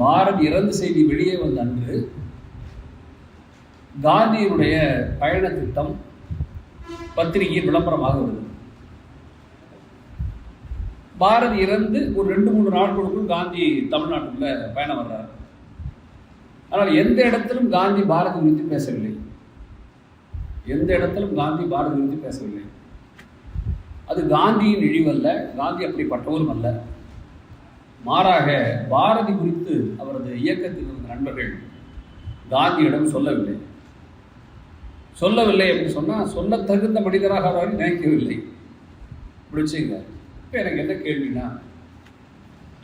பாரதி இறந்த செய்தி வெளியே வந்த அன்று காந்தியினுடைய பயண திட்டம் பத்திரிகையில் விளம்பரமாக வருது. பாரதி இறந்து ஒரு ரெண்டு மூணு நாட்களுக்குள் காந்தி தமிழ்நாட்டுக்குள்ள பயணம் வர்றார். ஆனால் எந்த இடத்திலும் காந்தி பாரதி குறித்து பேசவில்லை. எந்த இடத்திலும் காந்தி பாரதி குறித்து பேசவில்லை. அது காந்தியின் இழிவல்ல காந்தி அப்படிப்பட்டவரும் அல்ல. மாறாக பாரதி குறித்து அவரது இயக்கத்தில் இருந்த நண்பர்கள் காந்தியிடம் சொல்லவில்லை. சொல்லவில்லை அப்படின்னு சொன்னால் சொல்ல தகுந்த மனிதராக அவர் நினைக்கவில்லை. பிடிச்சிங்க இப்போ எனக்கு என்ன கேள்வினா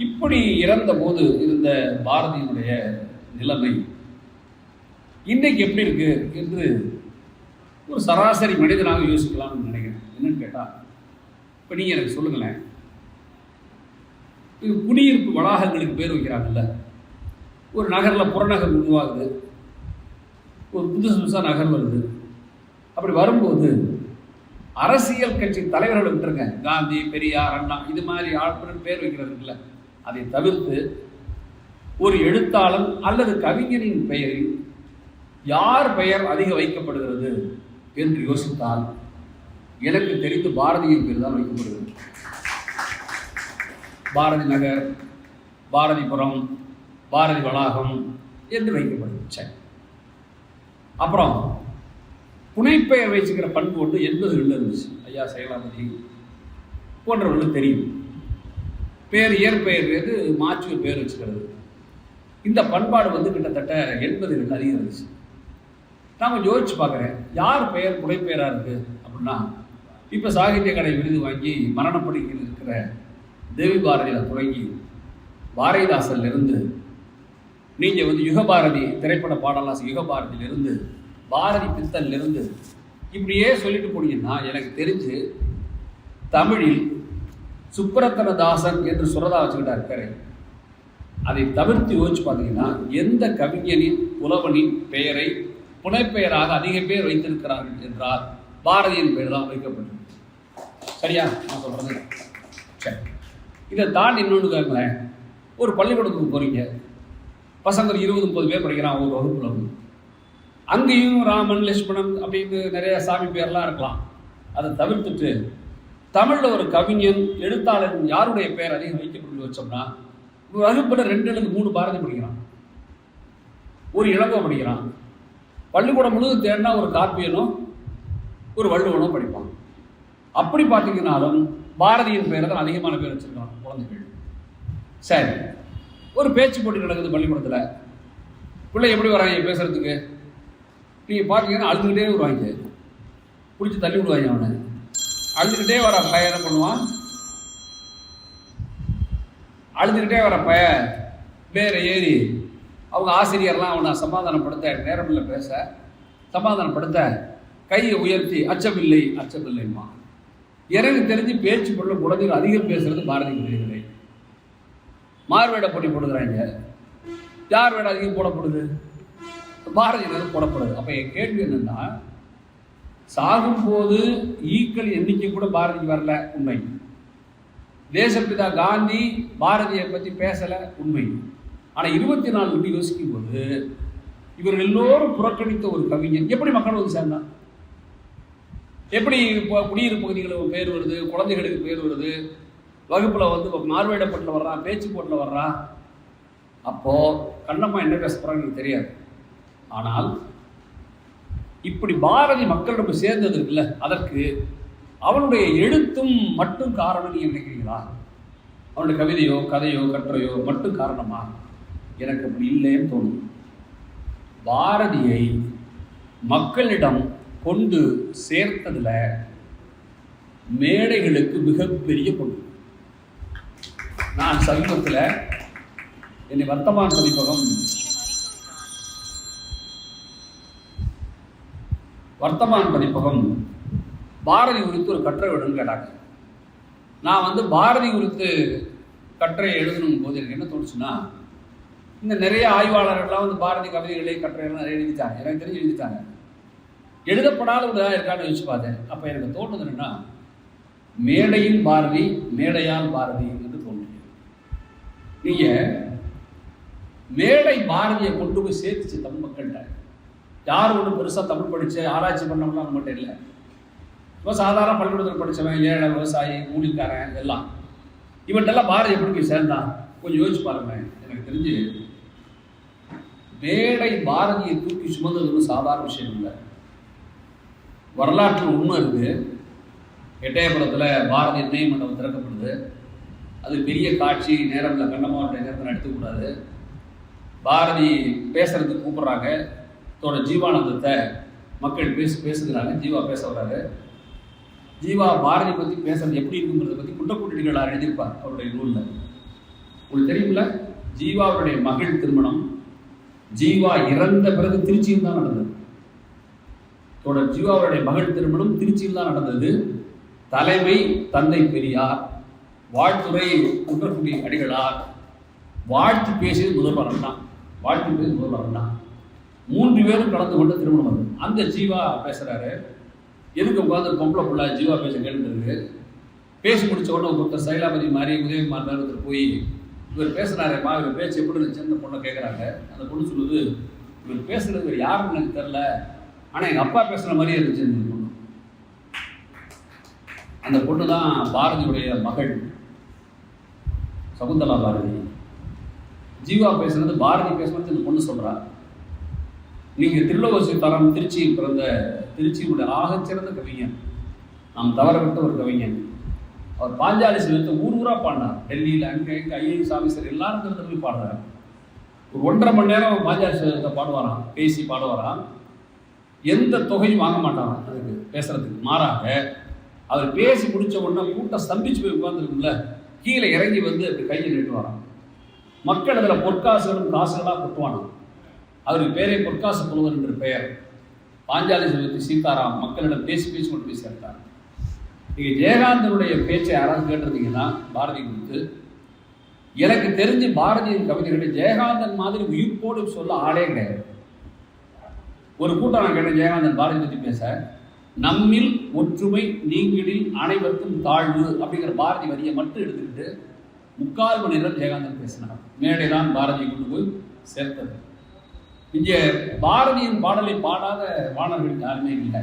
இப்படி இறந்த போது இருந்த பாரதியினுடைய நிலைமை இன்றைக்கு எப்படி இருக்கு என்று ஒரு சராசரி மனிதனாக யோசிக்கலாம்னு நினைக்கிறேன். என்னன்னு கேட்டால் இப்போ நீங்கள் எனக்கு சொல்லுங்களேன். இது குடியிருப்பு வளாகங்களுக்கு பேர் வைக்கிறாங்கல்ல. ஒரு நகரில் புறநகர் உருவாகுது. ஒரு புதுசு புதுசாக நகர் வருது. அப்படி வரும்போது அரசியல் கட்சி தலைவர்கள் விட்டுருங்க. காந்தி பெரியார் அண்ணா இது மாதிரி ஆட்கள் பேர் வைக்கிறது இல்லை அதை தவிர்த்து ஒரு எழுத்தாளன் அல்லது கவிஞரின் பெயரில் யார் பெயர் அதிக வைக்கப்படுகிறது என்று யோசித்தால் எனக்கு தெரிந்து பாரதியின் பேர் தான் வைக்கப்படுகிறது. பாரதி நகர் பாரதிபுரம் பாரதி வளாகம் என்று வைக்கப்படுது அப்புறம் புனைப்பெயர் வச்சுக்கிற பண்பு ஒன்று எண்பதுகளில் இருந்துச்சு. ஐயா செயலாபதி போன்றவர்களுக்கு தெரியும். பேர் இயற்பெயர் எது மாற்றி பேர் வச்சுக்கிறது. இந்த பண்பாடு வந்து கிட்டத்தட்ட எண்பதுகளில் அதிகம் இருந்துச்சு. நான் யோசிச்சு பார்க்குறேன் யார் பெயர் புனைப்பெயராக இருக்குது அப்படின்னா இப்போ சாகித்ய கடை விருது வாங்கி மரணப்படுகையில் இருக்கிற தேவி பாரதியில் தொடங்கி பாரதிதாசன்லேருந்து நீங்கள் வந்து யுகபாரதி திரைப்பட பாடலாசி யுகபாரதியிலிருந்து பாரதி பித்தன்லேருந்து இப்படியே சொல்லிட்டு போனீங்கன்னா எனக்கு தெரிஞ்சு தமிழில் சுப்பரத்தனதாசன் என்று சுரதா வச்சுக்கிட்டா இருக்காரு அதை தவிர்த்து யோசிச்சு பார்த்தீங்கன்னா எந்த கவிஞனின் புலவனின் பெயரை புனைப்பெயராக அதிக பேர் வைத்திருக்கிறார்கள் என்றால் பாரதியின் பெயர் தான் வைக்கப்பட்டிருக்கு. சரியா? நான் சொல்றது? இதை தாண்டி இன்னொன்று ஒரு பள்ளிக்கூடத்துக்கு போகிறீங்க பசங்க இருபது முப்பது பேர் படிக்கிறான் ஒரு வகுப்பில் வந்து அங்கேயும் ராமன் லட்சுமணன் அப்படின்னு நிறைய சாமி பேர்லாம் இருக்கலாம். அதை தவிர்த்துட்டு தமிழில் ஒரு கவிஞன் எழுத்தாளன் யாருடைய பெயர் அதிகம் வைக்கப்பட்டு வச்சோம்னா ஒரு வகுப்பில் ரெண்டு அல்லது மூணு பாரதி படிக்கிறான். ஒரு இளங்கோ படிக்கிறான். பள்ளிக்கூடம் முழுவதும் தேடினா ஒரு காப்பியனும் ஒரு வள்ளுவனும் படிப்பான். அப்படி பார்த்தீங்கன்னாலும் பாரதியின் பெயரை தான் அதிகமான பேர் வச்சிருக்கான் குழந்தைகள். சரி. ஒரு பேச்சு போட்டி நடக்குது பள்ளிக்கூடத்தில். பிள்ளை எப்படி வராங்க பேசுறதுக்கு? நீங்கள் பார்த்தீங்கன்னா அழுதுகிட்டே வருவாங்க. பிடிச்சி தள்ளி விடுவாங்க அவனை. அழுதுகிட்டே வர பையன் என்ன பண்ணுவான்? அழுதுகிட்டே வர பய வேற ஏறி அவங்க ஆசிரியர்லாம் அவனை சமாதானப்படுத்த நேரம் இல்லை பேச. சமாதானப்படுத்த கையை உயர்த்தி அச்சமில்லை அச்சமில்லைம்மா. எனக்கு தெரிஞ்சு பேச்சு பொருள் குழந்தைகள் அதிகம் பேசுறது பாரதி கவிதைகளை மார்வேட போட்டி போடுகிறாங்க. யார் வேட அதிகம் போடப்படுது? பாரதியினர் போடப்படுது. அப்போ என் கேள்வி என்னன்னா சாகும்போது ஈக்கள் எண்ணிக்கை கூட பாரதிக்கு வரல உண்மை. தேசப்பிதா காந்தி பாரதியை பற்றி பேசலை உண்மை. ஆனால் இருபத்தி நாலு மணி யோசிக்கும் போது இவர்கள் எல்லோரும் புறக்கணித்த ஒரு கவிஞன். எப்படி மக்கள் வந்து சேர்ந்தான்? எப்படி இப்போ குடியிருப்பு பகுதிகளுக்கு பேர் வருது குழந்தைகளுக்கு பேர் வருது வகுப்பில் வந்து மார்வேடப்பட்டில் வர்றான் பேச்சு போட்டில் வர்றான் அப்போது கண்ணம்மா என்ன பேச போகிறாங்க எனக்கு தெரியாது. ஆனால் இப்படி பாரதி மக்களிடம் சேர்ந்தது இருக்குல்ல அதற்கு அவனுடைய எழுத்தும் மட்டும் காரணம் நீங்கள் நினைக்கிறீங்களா? அவனுடைய கவிதையோ கதையோ கட்டுரையோ மட்டும் காரணமா? எனக்கு அப்படி இல்லைன்னு தோணும் பாரதியை மக்களிடம் கொண்டு சேர்த்ததில் மேடைகளுக்கு மிகப்பெரிய பொண்ணு. நான் சமீபத்தில் என்னை வர்த்தமான் பதிப்பகம் வர்த்தமான் பதிப்பகம் பாரதி குறித்து ஒரு கட்டுரை விடுன்னு கேட்டாங்க. நான் வந்து பாரதி குறித்து கட்டுரை எழுதணும் போது எனக்கு என்ன தோணுச்சுன்னா இந்த நிறைய ஆய்வாளர்கள்லாம் வந்து பாரதி கவிதைகளை கட்டுரைகள்லாம் நிறைய எழுதிட்டாங்க. எனக்கு தெரிஞ்சு எழுதிட்டாங்க. எழுதப்படாத ஒரு இருக்கான்னு யோசிச்சு பார்த்தேன் அப்போ எனக்கு தோணுது என்னன்னா மேடையில் பாரதி மேடையால் பாரதி என்று தோன்றியது. நீங்கள் மேடை பாரதியை கொண்டு போய் சேர்த்துச்சு தமிழ் மக்கள்கிட்ட. யார் ஒன்றும் பெருசாக தமிழ் படித்து ஆராய்ச்சி பண்ணவங்களாம் நம்மகிட்ட இல்லை. இப்போ சாதாரண பள்ளிக்கூடத்தில் படித்தவன் ஏழை விவசாயி கூலிக்காரன் எல்லாம். இவன்ட்டெல்லாம் பாரதி எப்படி போய் சேர்ந்தான் கொஞ்சம் யோசிச்சு பாருங்க. எனக்கு தெரிஞ்சு மேடை பாரதியை தூக்கி சுமந்தது ஒன்றும் சாதாரண விஷயம் இல்லை. வரலாற்றில் உண்மை இருக்குது எட்டயபுரத்தில் பாரதி எண்ணெய் மண்டபம் திறக்கப்படுது. அது பெரிய காட்சி நேரத்தில் கண்டமாவட்ட நேரத்தில் எடுத்துக்கூடாது. பாரதி பேசுகிறதுக்கு கூப்பிட்றாங்க. தோட ஜீவானந்தத்தை மக்கள் பேசி பேசுகிறாங்க. ஜீவா பேச வர்றாரு. ஜீவா பாரதி பற்றி பேசுறது எப்படி இருக்குங்கிறத பற்றி குற்றக்குட்டிகளார் எழுதியிருப்பார் அவருடைய நூலில். உங்களுக்கு தெரியுமில்ல ஜீவாவுடைய மகள் திருமணம். ஜீவா இறந்த பிறகு திருச்சியில் தான் நடந்தது. தோடய ஜீவா அவருடைய மகள் திருமணம் திருச்சியில் தான் நடந்தது. தலைமை தந்தை பெரியார் வாழ்த்துறை குன்றக்குடி அடிகளார் வாழ்த்து பேசியது முதல்வர் தான் வாழ்த்து பேசியது முதல்வர் தான் மூன்று பேரும் கலந்து கொண்ட திருமணம் அது. அந்த ஜீவா பேசுகிறாரு எதுக்கு உட்காந்து பொம்பளை பிள்ளை ஜீவா பேச கேட்டுருக்கு பேசி முடிச்ச உடனே ஒருத்தர் சைலாபதி மாதிரி உதயகுமார் மாதிரி ஒருத்தர் போய் இவர் பேசுனாரேம்மா இவர் பேச்சு எப்படி இருந்துச்சு அந்த பொண்ணை கேட்குறாங்க அந்த பொண்ணு சொல்லுது இவர் பேசுகிறது இவர் யாருன்னு எனக்கு தெரில ஆனால் எங்கள் அப்பா பேசுகிற மாதிரியே இருந்துச்சு அந்த பொண்ணு. அந்த பொண்ணு தான் பாரதியுடைய மகள் சகுந்தலா பாரதி. ஜீவா பேசுனது பாரதி பேசுனது இந்த பொண்ணு சொல்கிறா நீங்கள் திருலோகசி தரம் திருச்சியில் பிறந்த திருச்சியுடைய ஆகச்சிறந்த கவிஞன் நாம் தவற விட்ட ஒரு கவிஞன். அவர் பாஞ்சாலி செல்வத்தை ஊர் ஊரா பாடினார். டெல்லியில் அங்கே இங்கே ஐஏஎஸ் ஆஃபீஸர் எல்லாரும் இருக்கிறத போய் பாடுறாரு. ஒரு ஒன்றரை மணி நேரம் பாஞ்சாலி செல்வத்தை பாடுவாராம் பேசி பாடுவாராம். எந்த தொகையும் வாங்க மாட்டாராம் அதுக்கு பேசுறதுக்கு மாறாக அவர் பேசி முடிச்ச உடனே கூட்டம் ஸ்தம்பிச்சு போய் உட்காந்துருக்கும்ல கீழே இறங்கி வந்து அப்படி கையை நீட்டு வரான் மக்கள் அதில் பொற்காசுகளும் காசுகளாக கொட்டுவானாம் அவருக்கு பேரே பொற்காசு புலவர் என்று பெயர். பாஞ்சாலி செல்வத்தி சீதாராம் மக்களிடம் பேசி பேசி கொண்டு போய் சேர்த்தார். நீங்கள் ஜெயகாந்தனுடைய பேச்சை யாராவது கேட்டிருந்தீங்கன்னா பாரதி குறித்து எனக்கு தெரிஞ்சு பாரதியின் கவிதைகளை ஜெயகாந்தன் மாதிரி உயிர்ப்போடு சொல்ல ஆளே கிடையாது. ஒரு கூட்டம் நான் கேட்டேன் ஜெயகாந்தன் பாரதி பற்றி பேச. நம்மில் ஒற்றுமை நீங்களில் அனைவருக்கும் தாழ்வு அப்படிங்கிற பாரதி வரியை மட்டும் எடுத்துக்கிட்டு முக்கால் மணி நேரம் ஜெயகாந்தன் பேசினார். மேடை தான் பாரதியை கொண்டு போய் சேர்த்தது. இங்கே பாரதியின் பாடலை பாடாத பாடல்கள் யாருமே இல்லை.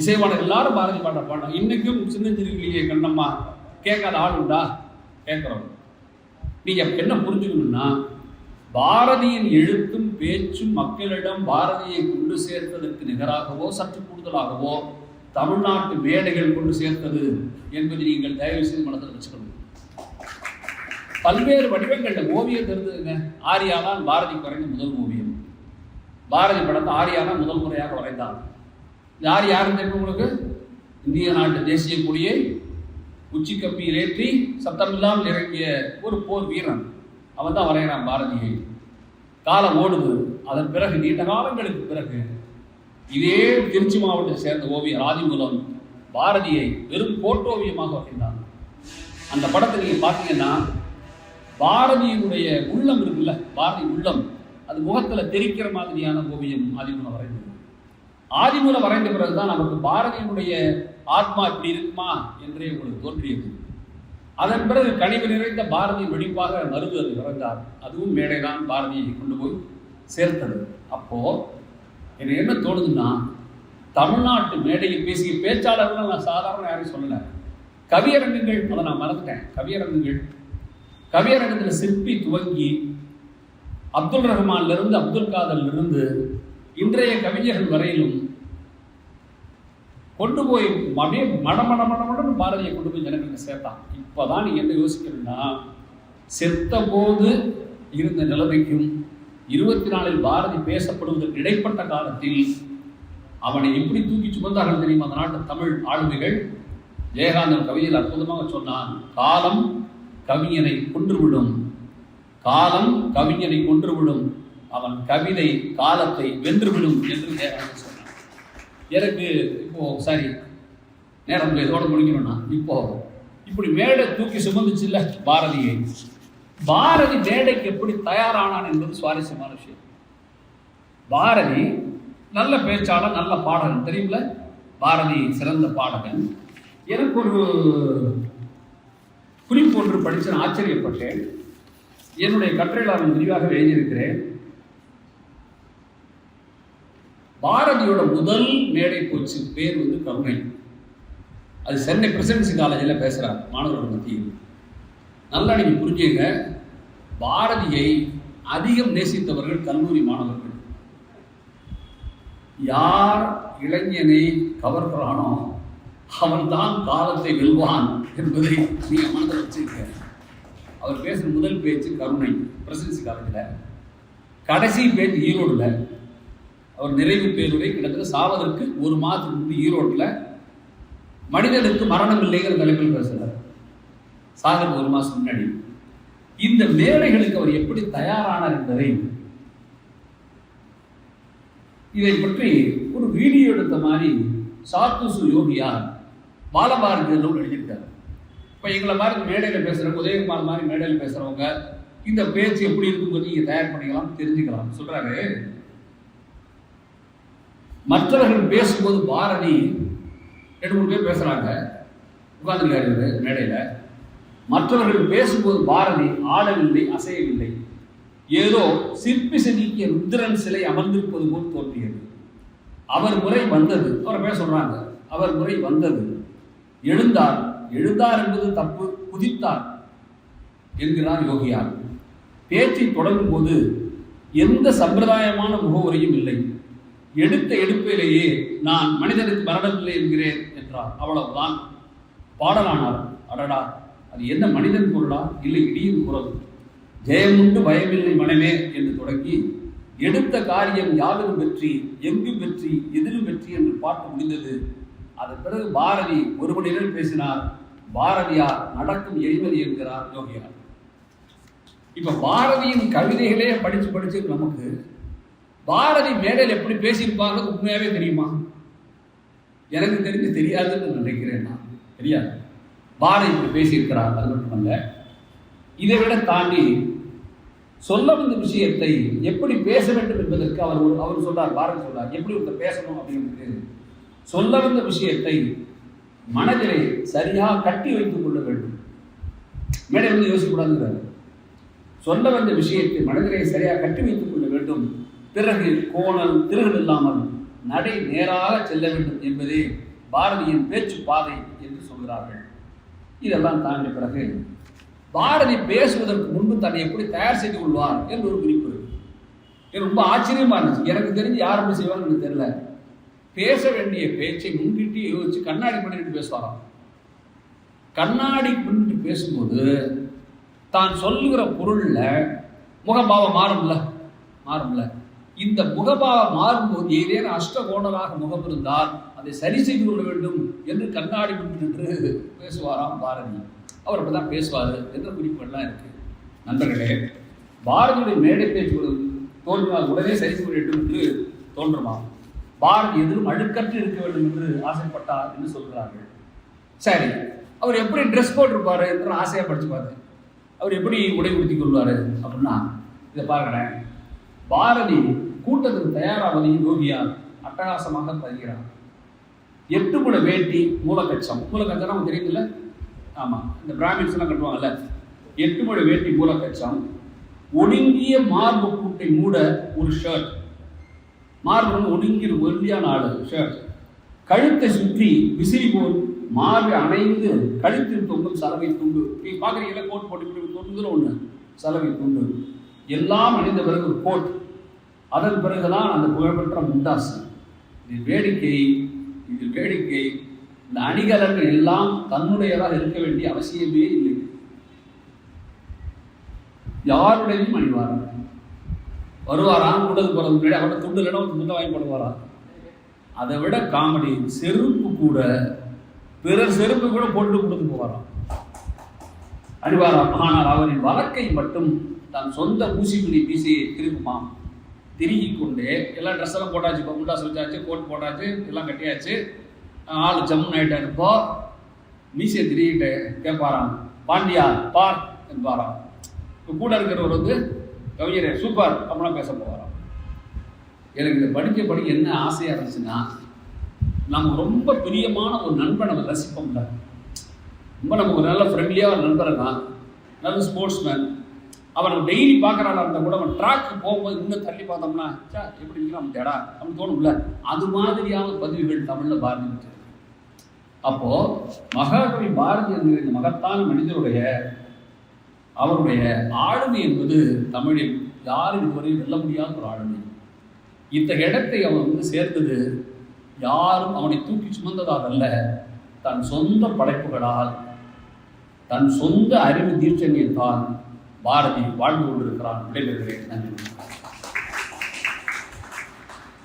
இசைவாணர் எல்லாரும் பாரதி பாட பாடம் இன்னைக்கும் சின்னஞ்சிறுகிளியை கண்ணம்மா கேட்காத ஆள் உண்டா? கேட்குறோம். நீங்க என்ன புரிஞ்சுக்கணும்னா பாரதியின் எழுத்தும் பேச்சும் மக்களிடம் பாரதியை கொண்டு சேர்த்ததற்கு நிகராகவோ சற்று கூடுதலாகவோ தமிழ்நாட்டு மேடைகள் கொண்டு சேர்த்தது என்பதை நீங்கள் தயவு செய்து மனதில் வச்சுக்கணும். பல்வேறு வடிவங்களில் ஓவியம் இருந்ததுங்க ஆரியா தான் பாரதி வரைந்த முதல் ஓவியம். பாரதி படத்தை ஆரியா தான் முதல் முறையாக வரைந்தான் யார் யாருன்னு தெரியும் உங்களுக்கு? இந்திய நாட்டு தேசிய கொடியை உச்சி கப்பியில் ஏற்றி சத்தமில்லாமல் இறங்கிய ஒரு போர் வீரன். அவன் தான் வரைகிறான் பாரதியை. காலம் ஓடுது. அதன் பிறகு நீண்ட காலங்களுக்கு பிறகு இதே திருச்சி மாவட்டத்தை சேர்ந்த ஓவியர் ஆதிமூலம் பாரதியை வெறும் கோட்டோவியமாக வரைந்தான் அந்த படத்தை நீங்கள் பார்த்தீங்கன்னா பாரதியினுடைய உள்ளம் இருக்குல்ல? பாரதி உள்ளம். அது முகத்தில் தெரிக்கிற மாதிரியான ஓவியம் ஆதிமூலம் வரைந்தது. ஆதிமூலம் வரைந்த பிறகுதான் நமக்கு பாரதியினுடைய ஆத்மா இப்படி இருக்குமா என்றே உங்களுக்கு தோன்றியது. அதன் பிறகு கனிவு நிறைந்த பாரதி வெடிப்பாக மருந்து அது வரைந்தார் அதுவும் மேடைதான் பாரதியை கொண்டு போய் சேர்த்தது. அப்போ எனக்கு என்ன தோணுதுன்னா தமிழ்நாட்டு மேடையில் பேசிய பேச்சாளர்கள் நான் சாதாரண யாரையும் சொல்லலை. கவியரங்குகள் அதை நான் மறந்துட்டேன். கவியரங்குகள். கவியரங்கத்தில் சிற்பி துவங்கி அப்துல் ரஹ்மான்லேருந்து அப்துல் காதர்ல இருந்து இன்றைய கவிஞர்கள் வரையிலும் கொண்டு போய் அப்படியே மட மட மடமடன்னு பாரதியை கொண்டு போய் ஜனங்களுக்கு சேர்த்தான். இப்போதான் நீ என்ன யோசிக்கிறேன்னா செத்த போது இருந்த நிலைமைக்கும் இருபத்தி நாலில் பாரதி பேசப்படுவதற்கு இடைப்பட்ட காலத்தில் அவனை எப்படி தூக்கி சுமந்தார்கள் தெரியும்? அந்த நாட்டு தமிழ் ஆளுமைகள் ஜெயகாந்தன் கவிதையில் அற்புதமாக சொன்னான் காலம் கவிஞனை கொன்றுவிடும் காலம் கவிஞனை கொன்றுவிடும் அவன் கவிதை காலத்தை வென்றுவிடும் என்று ஜெயகாந்தன் எனக்கு இப்போ சாரி நேரம் இதோடு முடிக்கணும்னா இப்போ இப்படி மேடை தூக்கி சுமந்துச்சுல்ல பாரதியை. பாரதி மேடைக்கு எப்படி தயாரானான் என்பது சுவாரஸ்யமான விஷயம். பாரதி நல்ல பேச்சாளர் நல்ல பாடகன் தெரியுமில்ல பாரதி சிறந்த பாடகன். எனக்கு ஒரு குறிப்பு ஒன்று படித்து நான் ஆச்சரியப்பட்டேன். என்னுடைய கட்டுரையில் நான் விரிவாக எழுதியிருக்கிறேன். பாரதியோட முதல் மேடை போச்சு பேர் வந்து கருணை. அது சென்னை பிரசிடென்சி காலேஜில் பேசுகிறார் மாணவர்கள் மத்தியில். நல்லா நீங்கள் புரிஞ்சுங்க பாரதியை அதிகம் நேசித்தவர்கள் கல்லூரி மாணவர்கள். யார் இளைஞனை கவர்கிறானோ அவன் தான் காலத்தை வெல்வான் என்பதை நீங்கள் மனதில் வச்சிருக்க அவர் பேசுகிற முதல் பேச்சு கருணை பிரசிடென்சி காலேஜில். கடைசி பேச்சு ஈரோடில். அவர் நிறைவு பேருரை கிட்டத்தட்ட சாவதற்கு ஒரு மாதத்துக்கு முன்பு ஈரோட்டில் மனிதனுக்கு மரணம் இல்லைங்கிற தலைப்பில் பேசுகிறார் சாகருக்கு ஒரு மாதம் முன்னாடி. இந்த மேடைகளுக்கு அவர் எப்படி தயாரானார் என்பதை இதை பற்றி ஒரு வீடியோ எடுத்த மாதிரி சாத்துசு யோகியார் பாலபாரதி நூல் எழுதியிருக்காரு. இப்போ எங்களை மாதிரி மேடையில் பேசுகிறவங்க உதயகுமார் மாதிரி மேடையில் பேசுகிறவங்க இந்த பேச்சு எப்படி இருக்கும்போது நீங்கள் தயார் பண்ணிக்கலாம் தெரிஞ்சுக்கலாம். சொல்கிறாரு மற்றவர்கள் பேசும்போது பாரதி ரெண்டு மூணு பேர் பேசுகிறாங்க உட்கார்ந்துருக்காரு மேடையில். மற்றவர்கள் பேசும்போது பாரதி ஆடவில்லை அசையவில்லை. ஏதோ சிற்பி செதுக்கிய ருத்ரன் சிலை அமர்ந்திருப்பது போல் தோன்றியது. அவர் முறை வந்தது. அவரை பேச சொல்கிறாங்க அவர் முறை வந்தது. எழுந்தார். எழுந்தார் என்பது தப்பு. குதித்தார் என்கிறார் யோகியார். பேச்சை தொடங்கும் போது எந்த சம்பிரதாயமான முகவுரையும் இல்லை. எடுத்த எடுப்பிலேயே நான் மனிதனுக்கு மரணமில்லை என்கிறேன் என்றார். அவ்வளவுதான். பாடலானார். அடடா அது என்ன மனிதன் பொருளா? இல்லை இடியும் குரல். ஜெயமுண்டு பயமில்லை மனமே என்று தொடங்கி எடுத்த காரியம் யாவிலும் வெற்றி எங்கும் வெற்றி எதிலும் வெற்றி என்று பாட்டு முடிந்தது. அதன் பிறகு பாரதி ஒரு மணி நேரம் பேசினார். பாரதியார் நடக்கும் எரிமதி என்கிறார் யோகியார். இப்ப பாரதியின் கவிதைகளே படிச்சு படிச்சு நமக்கு பாரதி மேடையில் எப்படி பேசியிருப்பாங்க உண்மையாகவே தெரியுமா? எனக்கு தெரிஞ்சு தெரியாதுன்னு நினைக்கிறேன் நான். தெரியாது. பாரதி இப்படி பேசியிருக்கிறார் அது மட்டுமல்ல இதை விட தாண்டி சொல்ல வந்த விஷயத்தை எப்படி பேச வேண்டும் என்பதற்கு அவர் ஒரு அவர் சொல்றார் பாரதி சொல்றார். எப்படி ஒருத்தர் பேசணும் அப்படின்றது. சொல்ல வந்த விஷயத்தை மனதிலே சரியாக கட்டி வைத்துக் கொள்ள வேண்டும். மேடை வந்து யோசிக்கக்கூடாதுங்கிறார். சொல்ல வந்த விஷயத்தை மனதிலே சரியாக கட்டி வைத்துக் கொள்ள வேண்டும். பிறகு கோணல் திருகள் இல்லாமல் நடை நேராக செல்ல வேண்டும் என்பதே பாரதியின் பேச்சு பாதை என்று சொல்கிறார்கள். இதெல்லாம் தாண்டிய பிறகு பாரதி பேசுவதற்கு முன்பு தன்னை எப்படி தயார் செய்து கொள்வார் என்று ஒரு குறிப்பு இருக்கு. ரொம்ப ஆச்சரியமா இருந்துச்சு எனக்கு தெரிஞ்சு யார் எப்படி செய்வாங்கன்னு எனக்கு தெரியல. பேச வேண்டிய பேச்சை முன்கிட்டு யோசிச்சு கண்ணாடி பண்ணிட்டு பேசுவாராம். கண்ணாடி பண்ணிட்டு பேசும்போது தான் சொல்லுகிற பொருள்ல முகபாவம் மாறும்ல? மாறும்ல? இந்த முகபாவம் மாறும்போது ஏதேனும் அஷ்டகோணராக முகம் இருந்தால் அதை சரி செய்து கொள்ள வேண்டும் என்று கண்ணாடி முன் நின்று பேசுவாராம் பாரதி. அவர் அப்படி தான் பேசுவார் என்ற குறிப்புகள்லாம் இருக்கு. நண்பர்களே பாரதியுடைய மேடை பேச்சு தோன்றினால் உடனே சரி செய்ய வேண்டும் என்று தோன்றுமா? பாரதி எதிரும் அழுக்கற்று இருக்க வேண்டும் என்று ஆசைப்பட்டார் என்று சொல்கிறார்கள். சரி அவர் எப்படி ட்ரெஸ் போட்டிருப்பார் என்று ஆசையாக படிச்சு பார்த்தேன். அவர் எப்படி உடை உடுத்தி கொள்வார் அப்படின்னா இதை பார்க்குறேன் பாரதி கூட்டத்துக்கு தயாராவதையும் யோகியார் அட்டகாசமாக தருகிறார். எட்டு முட வேட்டி மூலக்கச்சம். மூலக்கச்சம் நமக்கு தெரியுதுல்ல? ஆமாம் இந்த பிராமின்ஸ் எல்லாம் கட்டுவாங்கல்ல? எட்டு முட வேட்டி மூலக்கச்சம். ஒடுங்கிய மார்பு கூட்டை மூட ஒரு ஷர்ட் மார்பு ஒடுங்கிய ஒல்லியான ஆடு ஷர்ட் கழுத்தை சுற்றி விசிறி போல் மார்பை அணைந்து கழுத்தில் தொங்கும் சலவை துண்டு. நீ பார்க்குறீங்களா கோட் போட்டு இப்படி ஒன்று சலவை துண்டு. எல்லாம் அணிந்த பிறகு ஒரு கோட். அதன் பிறகுதான் அந்த புகழ்பெற்ற முண்டாசு இதில் வேடிக்கை இதில் வேடிக்கை. இந்த அணிகலன்கள் எல்லாம் தன்னுடையதாக இருக்க வேண்டிய அவசியமே இல்லை. யாருடையும் அணிவார் வருவாராம் கூடது போறது முன்னாடி அவரோட துண்டு இல்லைன்னா ஒரு துண்டை வாங்கி போடுவாரா? அதை விட காமெடி செருப்பு கூட பிறர் செருப்பு கூட போட்டு கொடுத்து போவாராம். அணிவாராம். ஆனால் அவரின் வழக்கை மட்டும் தன் சொந்த ஊசிப்பிடி பீசியை திரும்புமாம். திருகி கொண்டு எல்லாம் ட்ரெஸ் எல்லாம் போட்டாச்சு இப்போ முண்டாஸ் வச்சாச்சு கோட் போட்டாச்சு எல்லாம் கட்டியாச்சு. ஆள் ஜம்முன்னு ஆயிட்டாரு. இப்போ மீசையை திருகிட்டு கேட்பாராம் பாண்டியா பார் என்பாராம். இப்போ கூட இருக்கிறவர் வந்து கவிஞரே சூப்பர் அப்படிலாம் பேச போவாராம். எனக்கு இதை படிக்க படிக்க என்ன ஆசையாக இருந்துச்சுன்னா நம்ம ரொம்ப பிரியமான ஒரு நண்பனை நம்ம ரசிப்போம்ல ரொம்ப நமக்கு ஒரு நல்ல ஃப்ரெண்ட்லியாக ஒரு நண்பரை தான். நல்ல ஸ்போர்ட்ஸ்மேன் அவன் டெய்லி பார்க்குறாள் அந்த கூட அவன் ட்ராக்கு போகும்போது இன்னும் தள்ளி பார்த்தோம்னா சா எப்படி இருக்கிறான் தேடா அப்படின்னு தோணும்ல அது மாதிரியான பதிவுகள் தமிழில் பாரதி அப்போ மகாகவி பாரதி என்கிற இந்த மகத்தான மனிதருடைய அவருடைய ஆளுமை என்பது தமிழில் யாரும் இதுவரை வெல்ல முடியாத ஒரு ஆளுமை. இத்தகைய இடத்தை அவன் வந்து சேர்ந்தது யாரும் அவனை தூக்கி சுமந்ததாக அல்ல. தன் சொந்த படைப்புகளால் தன் சொந்த அறிவு தீர்ச்சனியத்தால் பாரதி வாழ்ந்து கொண்டிருக்கிறான். விடைபெறுகிறேன். நன்றி.